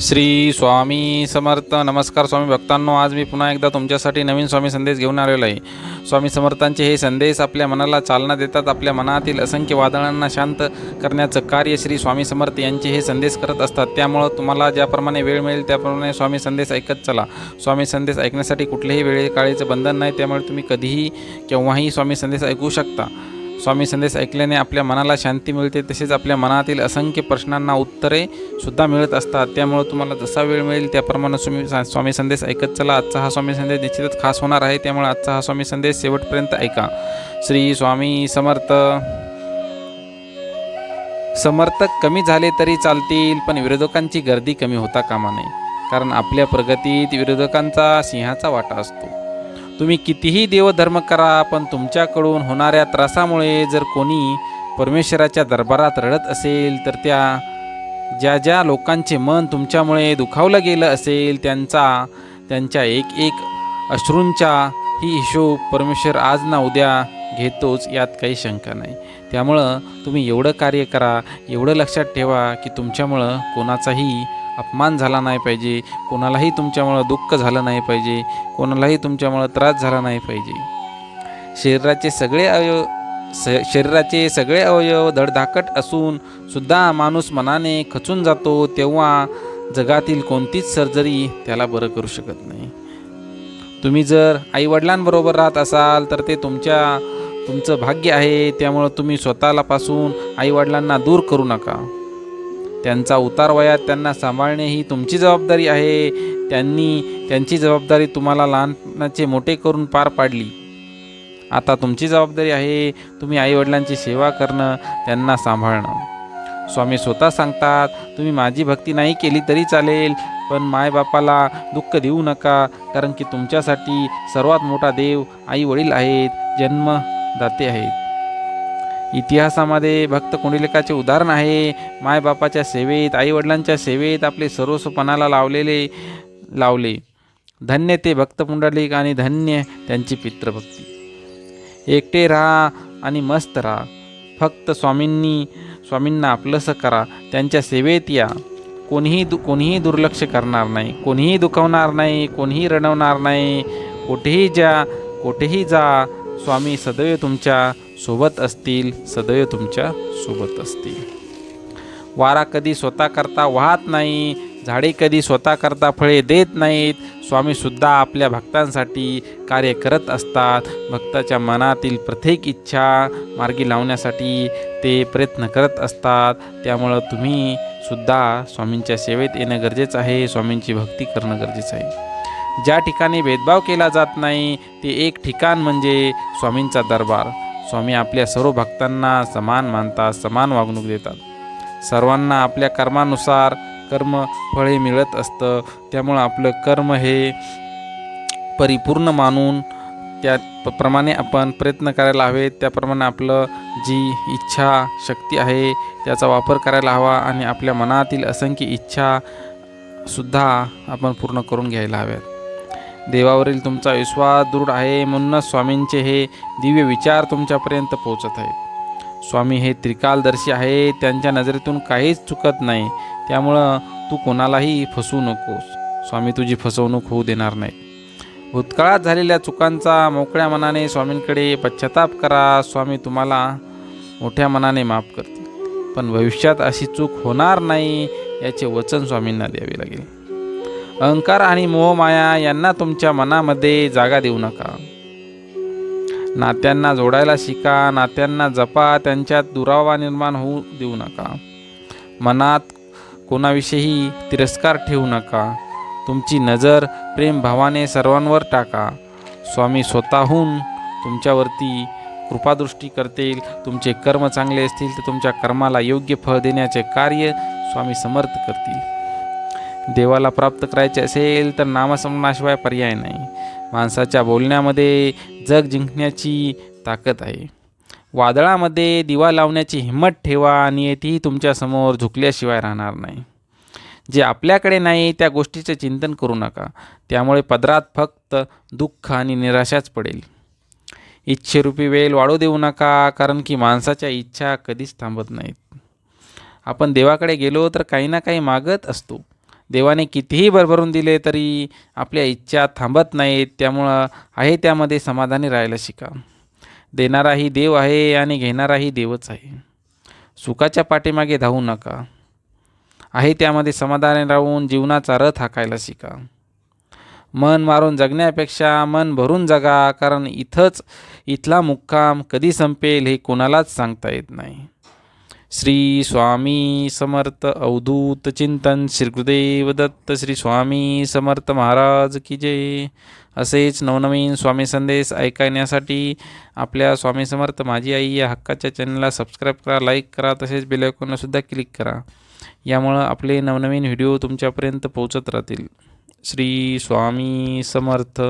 श्री स्वामी समर्थ नमस्कार स्वामी भक्तांनो आज मी पुन्हा एकदा तुमच्यासाठी नवीन स्वामी संदेश घेऊन आलेलो आहे. स्वामी समर्थांचे हे संदेश आपल्या मनाला चालना देतात आपल्या मनातील असंख्य वादळांना शांत करण्याचं कार्य श्री स्वामी समर्थ यांचे हे संदेश करत असतात. त्यामुळं तुम्हाला ज्याप्रमाणे वेळ मिळेल त्याप्रमाणे स्वामी संदेश ऐकत चला. स्वामी संदेश ऐकण्यासाठी कुठलेही वेळे काळीचं बंधन नाही त्यामुळे तुम्ही कधीही केव्हाही स्वामी संदेश ऐकू शकता. स्वामी संदेश ऐकल्याने आपल्या मनाला शांती मिळते तसेच आपल्या मनातील असंख्य प्रश्नांना उत्तरे सुद्धा मिळत असतात. त्यामुळे तुम्हाला जसा वेळ मिळेल त्याप्रमाणे तुम्ही सा- स्वामी संदेश ऐकत चला. आजचा हा स्वामी संदेश निश्चितच खास होणार आहे. त्यामुळे आजचा हा स्वामी संदेश शेवटपर्यंत ऐका. श्री स्वामी समर्थ. समर्थक कमी झाले तरी चालतील पण विरोधकांची गर्दी कमी होता कामा नये. कारण आपल्या प्रगतीत विरोधकांचा सिंहाचा वाटा असतो. तुम्ही कितीही देवधर्म करा पण तुमच्याकडून होणाऱ्या त्रासामुळे जर कोणी परमेश्वराच्या दरबारात रडत असेल तर त्या ज्या ज्या लोकांचे मन तुमच्यामुळे दुखावलं गेलं असेल त्यांचा त्यांच्या एक एक अश्रूंचा ही हिशोब परमेश्वर आज ना उद्या घेतोच यात काही शंका नाही. त्यामुळं तुम्ही एवढं कार्य करा एवढं लक्षात ठेवा की तुमच्यामुळं कोणाचाही अपमान झाला नाही पाहिजे. कोणालाही तुमच्यामुळं दुःख झालं नाही पाहिजे. कोणालाही तुमच्यामुळं त्रास झाला नाही पाहिजे. शरीराचे सगळे अवयव स शरीराचे सगळे अवयव धडधाकट असून सुद्धा माणूस मनाने खचून जातो तेव्हा जगातील कोणतीच सर्जरी त्याला बरं करू शकत नाही. तुम्ही जर आईवडिलांबरोबर राहत असाल तर ते तुमच्या तुमचं भाग्य आहे. त्यामुळं तुम्ही स्वतःला पासून आईवडिलांना दूर करू नका. त्यांचा उतार वयात त्यांना सांभाळणे ही तुमची जबाबदारी आहे. त्यांनी त्यांची जबाबदारी तुम्हाला लहानपणाचे मोठे करून पार पाडली. आता तुमची जबाबदारी आहे तुम्ही आईवडिलांची सेवा करणं त्यांना सांभाळणं. स्वामी स्वतः सांगतात तुम्ही माझी भक्ती नाही केली तरी चालेल पण मायबापाला दुःख देऊ नका कारण की तुमच्यासाठी सर्वात मोठा देव आई वडील आहेत जन्मदाते आहेत. इतिहासामध्ये भक्त कुंडलिकाचे उदाहरण आहे. मायबापाच्या सेवेत आईवडिलांच्या सेवेत आपले सर्वस्वपणाला लावलेले लावले. धन्य ते भक्त पुंडलिक आणि धन्य त्यांची पितृभक्ती. एकटे राहा आणि मस्त राहा. फक्त स्वामींनी स्वामींना आपलंसं करा. त्यांच्या सेवेत या. कोणीही दु कोणीही दुर्लक्ष करणार नाही. कोणीही दुखवणार नाही. कोणीही रडवणार नाही. कुठेही जा कुठेही जा. स्वामी सदैव तुमच्या सोबत असतील सदैव तुमच्यासोबत असतील. वारा कधी स्वतः करता वाहत नाही झाडे कधी स्वतः करता फळे देत नाहीत स्वामीसुद्धा आपल्या भक्तांसाठी कार्य करत असतात. भक्ताच्या मनातील प्रत्येक इच्छा मार्गी लावण्यासाठी ते प्रयत्न करत असतात. त्यामुळं तुम्ही सुद्धा स्वामींच्या सेवेत येणं गरजेचं आहे स्वामींची भक्ती करणं गरजेचं आहे. ज्या ठिकाणी भेदभाव केला जात नाही ते एक ठिकाण म्हणजे स्वामींचा दरबार. स्वामी आपल्या सर्व भक्तांना समान मानतात समान वागणूक देतात. सर्वांना आपल्या कर्मानुसार कर्म फळे मिळत असतं. त्यामुळं आपलं कर्म हे परिपूर्ण मानून त्या प्रमाणे आपण प्रयत्न करायला हवेत. त्याप्रमाणे आपलं जी इच्छा शक्ती आहे त्याचा वापर करायला हवा आणि आपल्या मनातील असंख्य इच्छा सुद्धा आपण पूर्ण करून घ्यायला हव्यात. देवावरील तुमचा विश्वास दृढ आहे म्हणूनच स्वामींचे हे दिव्य विचार तुमच्यापर्यंत पोहोचत आहेत. स्वामी हे त्रिकालदर्शी आहे त्यांच्या नजरेतून काहीच चुकत नाही. त्यामुळं तू कोणालाही फसवू नकोस. स्वामी तुझी फसवणूक होऊ देणार नाही. भूतकाळात झालेल्या चुकांचा मोकळ्या मनाने स्वामींकडे पश्चाताप करा. स्वामी तुम्हाला मोठ्या मनाने माफ करतील. पण भविष्यात अशी चूक होणार नाही याचे वचन स्वामींना द्यावे लागेल. अहंकार आणि मोहमाया यांना तुमच्या मनामध्ये जागा देऊ नका. नात्यांना जोडायला शिका नात्यांना जपा त्यांच्यात दुरावा निर्माण होऊ देऊ नका. मनात कोणाविषयी तिरस्कार ठेवू नका. तुमची नजर प्रेमभावाने सर्वांवर टाका. स्वामी स्वतःहून तुमच्यावरती कृपादृष्टी करतील तुमचे कर्म चांगले असतील तर तुमच्या कर्माला योग्य फळ देण्याचे कार्य स्वामी समर्थ करतील. देवाला प्राप्त करायचे असेल तर नामसमनाशिवाय पर्याय नाही. माणसाच्या बोलण्यामध्ये जग जिंकण्याची ताकद आहे. वादळामध्ये दिवा लावण्याची हिंमत ठेवा आणि तीही तुमच्यासमोर झुकल्याशिवाय राहणार नाही. जे आपल्याकडे नाही त्या गोष्टीचे चिंतन करू नका. त्यामुळे पदरात फक्त दुःख आणि निराशाच पडेल. इच्छेरूपी वेळ वाढू देऊ नका कारण की माणसाच्या इच्छा कधीच थांबत नाहीत. आपण देवाकडे गेलो तर काही ना काही मागत असतो. देवाने कितीही भरभरून दिले तरी आपल्या इच्छा थांबत नाहीत. त्यामुळं आहे त्यामध्ये समाधानी राहायला शिका. देणाराही देव आहे आणि घेणाराही देवच आहे. सुखाच्या पाठीमागे धावू नका. आहे त्यामध्ये समाधानी राहून जीवनाचा रथ हाकायला शिका. मन मारून जगण्यापेक्षा मन भरून जगा कारण इथंच इथला मुक्काम कधी संपेल हे कोणालाच सांगता येत नाही. श्री स्वामी समर्थ अवधूत चिंतन श्रीगुरुदेव दत्त श्री स्वामी समर्थ महाराज की जय. असेच नवनवीन स्वामी संदेश ऐकण्यासाठी आपल्या स्वामी समर्थ माझी आई या हक्काच्या चॅनलला सबस्क्राईब करा लाईक करा तसेच बेलायकॉनलासुद्धा क्लिक करा. यामुळं आपले नवनवीन व्हिडिओ तुमच्यापर्यंत पोहोचत राहतील. श्री स्वामी समर्थ.